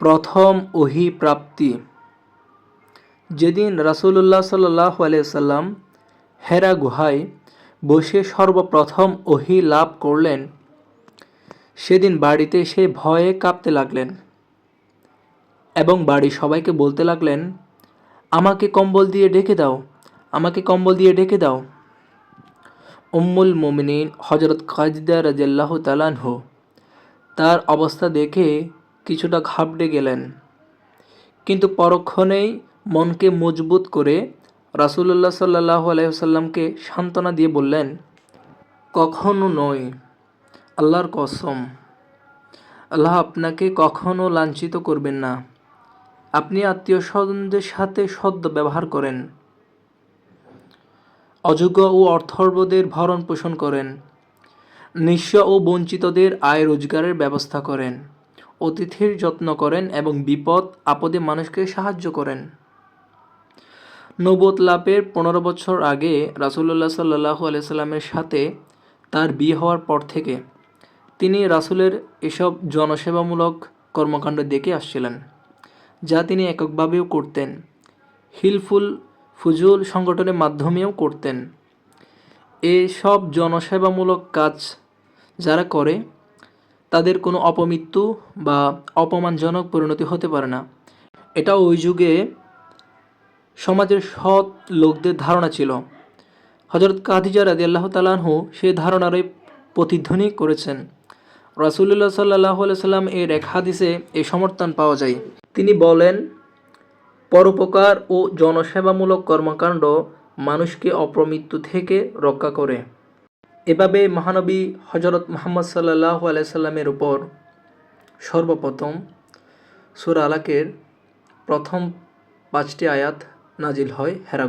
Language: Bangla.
প্রথম ওহি প্রাপ্তি। যেদিন রাসূলুল্লাহ সাল্লাহ আলাইসাল্লাম হেরা গুহায় বসে সর্বপ্রথম ওহি লাভ করলেন, সেদিন বাড়িতে সে ভয়ে কাঁপতে লাগলেন এবং বাড়ির সবাইকে বলতে লাগলেন, আমাকে কম্বল দিয়ে ডেকে দাও, আমাকে কম্বল দিয়ে ডেকে দাও। উম্মুল মুমিনিন হজরত খাজদা রাজিয়াল্লাহ তালানহ তার অবস্থা দেখে কিছুটা ঘাবড়ে গেলেন। কিন্তু পরক্ষণেই মনকে মজবুত করে রাসূলুল্লাহ সাল্লাহ আলাইসাল্লামকে সান্ত্বনা দিয়ে বললেন, কখনো নয়, আল্লাহর কসম। আল্লাহ আপনাকে কখনো লাঞ্ছিত করবেন না। আপনি আত্মীয় স্বজনদের সাথে সদ্য ব্যবহার করেন। অযোগ্য ও অর্থর্বদের ভরণ পোষণ করেন। নিঃস্ব ও বঞ্চিতদের আয় রোজগারের ব্যবস্থা করেন। অতিথির যত্ন করেন এবং বিপদ, আপদে মানুষকে সাহায্য করেন। নবত লাভের পনেরো বছর আগে রাসুল্লাহ সাল্লাহু আলাইসাল্লামের সাথে তার বিয়ে হওয়ার পর থেকে তিনি রাসুলের এসব জনসেবামূলক কর্মকাণ্ড দেখে আসছিলেন, যা তিনি এককভাবেও করতেন। হিলফুল ফুজুল সংগঠনের মাধ্যমেও করতেন। এসব জনসেবামূলক কাজ যারা করে তাদের কোনো অপমৃত্যু বা অপমানজনক পরিণতি হতে পারে না। এটা ওই যুগে সমাজের সৎ লোকদের ধারণা ছিল। হজরত কাদিজা রাজি আল্লাহ তালাহু সেই ধারণারই প্রতিধ্বনি করেছেন। রাসুল্লাহ সাল্লাহ সাল্লাম এর এক হাদিসে এই সমর্থন পাওয়া যায়। তিনি বলেন, পরোপকার ও জনসেবামূলক কর্মকাণ্ড মানুষকে অপ্রমৃত্যু থেকে রক্ষা করে। এভাবে মহানবী হজরত মোহাম্মদ সাল্লাহ আলাইসাল্লামের উপর সর্বপ্রথম সুর আলাকের প্রথম পাঁচটি আয়াত নাজিল হয় হেরা